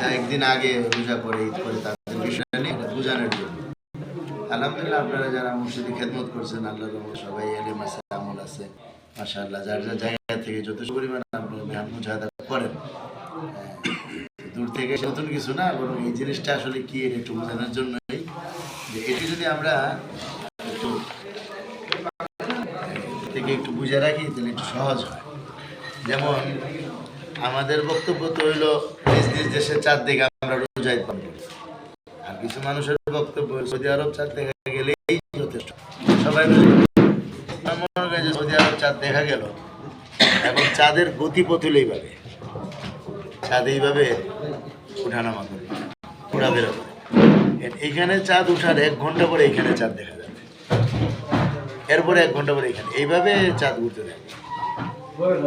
যা একদিন আগে রোজা করে ঈদ করে তাদের বিষয়টা নিয়ে বোঝানোর জন্য। আলহামদুলিল্লাহ আপনারা যারা মসজিদে খেদমত করছেন আল্লাহ সবাই এলেম আছে আমল আছে। মাশাআল্লাহ যার যার জায়গা থেকে যথেষ্ট পরিমাণ আপনারা মেহান মুজাহাদা করেন। হ্যাঁ, দূর থেকে নতুন কিছু না বরং এই জিনিসটা আসলে কি একটু বোঝানোর জন্যই যে এটি যদি আমরা একটু থেকে একটু বুঝে রাখি তাহলে একটু সহজ হয়। যেমন আমাদের বক্তব্য তো হইল নিজ নিজ দেশের চার দিকে আমরা রোজাই পালন করি। আর কিছু মানুষের বক্তব্য সৌদি আরব চাঁদ দেখা গেলেই যথেষ্ট। সবাই করে। মনে হয় যে সৌদি আরব চাঁদ দেখা গেল, এখন চাঁদের গতিপথ হলো এইভাবে। চাঁদ এইভাবে উঠানামা করবে ঘোরাফেরা করে এইখানে চাঁদ উঠার এক ঘণ্টা পরে এখানে চাঁদ দেখা যাবে। এরপরে এক ঘণ্টা পরে এখানে এইভাবে চাঁদ ঘুরতে থাকবে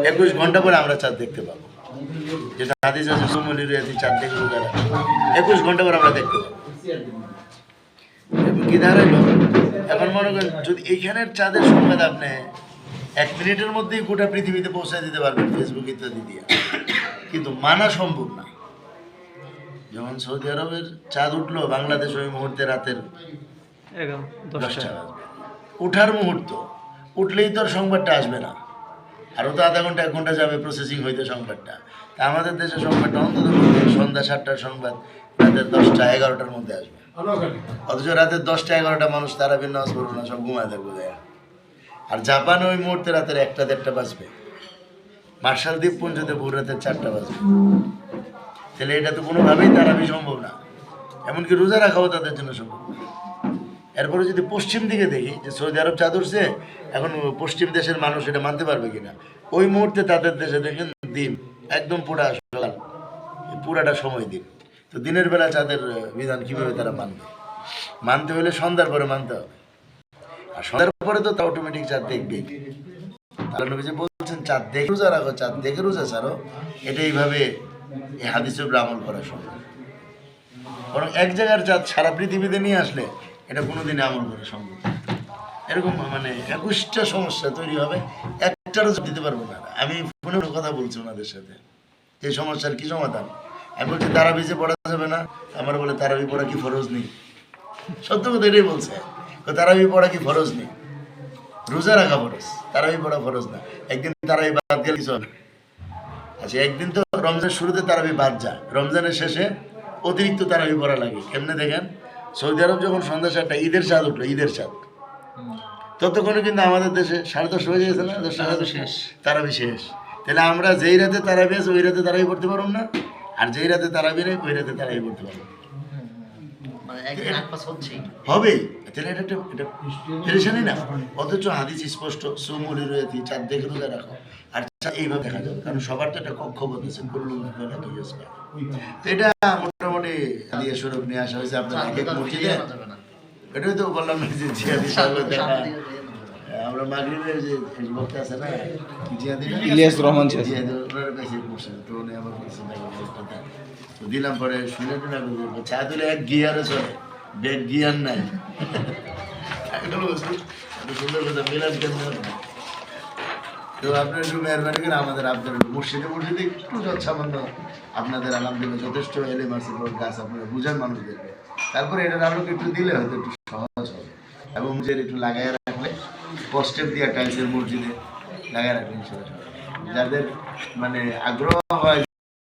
একুশ ঘণ্টা পরে আমরা চাঁদ দেখতে পাবো। যেটা হাদিস আছে সুমলি রয়েছে চাঁদ দেখে রোজারা একুশ ঘণ্টা পরে আমরা দেখতে পাবো। কি দাঁড়াইলো এখন মনে করেন যদি এইখানের চাঁদের সংবাদ আপনি এক মিনিটের মধ্যেই গোটা পৃথিবীতে পৌঁছায় দিতে পারবেন ফেসবুক ইত্যাদি দিয়ে। কিন্তু মানা সম্ভব না। যেমন সৌদি আরবের চাঁদ উঠল বাংলাদেশ ওই মুহূর্তে রাতের দশটা। উঠার মুহূর্ত। উঠলেই তো আর সংবাদটা আসবে না। আরও তো আধা ঘণ্টা এক ঘণ্টা যাবে প্রসেসিং হইতে সংবাদটা। আমাদের দেশে সংবাদটা অন্তত সন্ধ্যা সাতটার সংবাদ, রাতের দশটা এগারোটার মধ্যে আসবে। অথচ রাতের দশটা এগারোটা মানুষ তারা নামাজ পড়বে না, সব ঘুমায় থাকবে আর জাপানে ওই মুহূর্তে রাতের একটা দেড়টা বাজবে। মার্শাল দ্বীপপুঞ্জতে ভোর রাতের চারটা বাজবে। তাহলে এটা তো কোনোভাবেই তারাবি সম্ভব না। এমনকি রোজা রাখাও তাদের জন্য সম্ভব এরপরে যদি পশ্চিম দিকে দেখি, যে সৌদি আরব চাঁদ উঠছে, এখন পশ্চিম দেশের মানুষ এটা মানতে পারবে কিনা? ওই মুহূর্তে তাদের দেশে দেখেন দিন একদম পুরা সকাল, পুরাটা সময় দিন। তো দিনের বেলা চাঁদের বিধান কীভাবে তারা মানবে? মানতে হলে সন্ধ্যার পরে মানতে হবে। আর সন্ধ্যার পরে তো তা অটোমেটিক চাঁদ নবী যে বলছেন, চাঁদ দেখে রোজা রাখো, চাঁদ দেখে রোজা ছাড়ো। এটা এইভাবে এই হাদিসের আমল করা সম্ভব। বরং এক জায়গার চাঁদ সারা পৃথিবীতে নিয়ে আসলে এটা কোনোদিন আমল করা সম্ভব। এরকম মানে একুশটা সমস্যা তৈরি হবে, একটারও দিতে পারব না। আমি ফোনে কথা বলছি ওনাদের সাথে। এই সমস্যার কি সমাধান? আমি বলছি তারাবি যে পড়া যাবে না। আমার বলে, তারাবি পড়া কি ফরজ নেই? সত্য কথা এটাই বলছে। তো তারাবি পড়া কি ফরজ নেই? রোজা রাখা ফরজ। তারাবি পড়া ফরজ না। একদিন তারাবি বাদ গেলে কিছু আচ্ছা একদিন তো রমজানের শুরুতে তারাবি বাদ যায়। রমজানের শেষে অতিরিক্ত তারাবি পড়া লাগে। কেমনে দেখেন? সৌদি আরব যখন সন্ধ্যা সাতটা ঈদের চাঁদ উঠল, ঈদের চাঁদ ততক্ষণে কিন্তু আমাদের দেশে সাড়ে দশটা বেজে গেছে না? দশটা সাড়ে শেষ। তারাবি শেষ। তাহলে আমরা যেই রাতে তারাবি আছে ওই রাতে তারাবি পড়তে পারব না? আর যেই রাতে তারাবি নেই ওই রাতে তারাবি পড়তে পারব তাহলে এটা একটা এটা পেরেশানি না। অথচ হাদিস স্পষ্ট সুমুলি রয়েছে চাঁদ দেখে রোজা রাখো। আর এইভাবে দেখা যাবে। কারণ সবার তো একটা কক্ষপথ আছে কুল্লু ফেলা কি আসবে তো এটা মোটামুটি দিয়ে স্বরূপ নিয়ে আসা হয়েছে। আপনার মসজিদে এটাই তো বললাম না যে জিয়াদি সাহেবের দেখা আমরা মাগরিবের যে বক্তা আছে না জিয়াদি ইলিয়াস রহমান জিয়াদি ওনার কাছে বসে তো উনি আমার কাছে তো দিলাম পরে শুনে দিলাম চা দিলে এক গিয়ারে চলে ব্যাগ গিয়ার নাই। এগুলো বলছি, এত সুন্দর কথা মিলান কেন তো আপনার একটু মেহরবানি করে আমাদের আপনার মসজিদে মসজিদে একটু যৎসামান্য আপনাদের আলহামদুলিল্লাহ যথেষ্ট এলে মাসের গাছ আপনারা বুঝান মানুষদেরকে। তারপরে এটার আলোকে একটু দিলে হয়তো একটু সহজ হবে এবং যে একটু লাগাই রাখলে পোস্টেপ দিয়ে টাইলসের মসজিদে লাগাই রাখলে ইনশাল্লাহ। যাদের মানে আগ্রহ হয়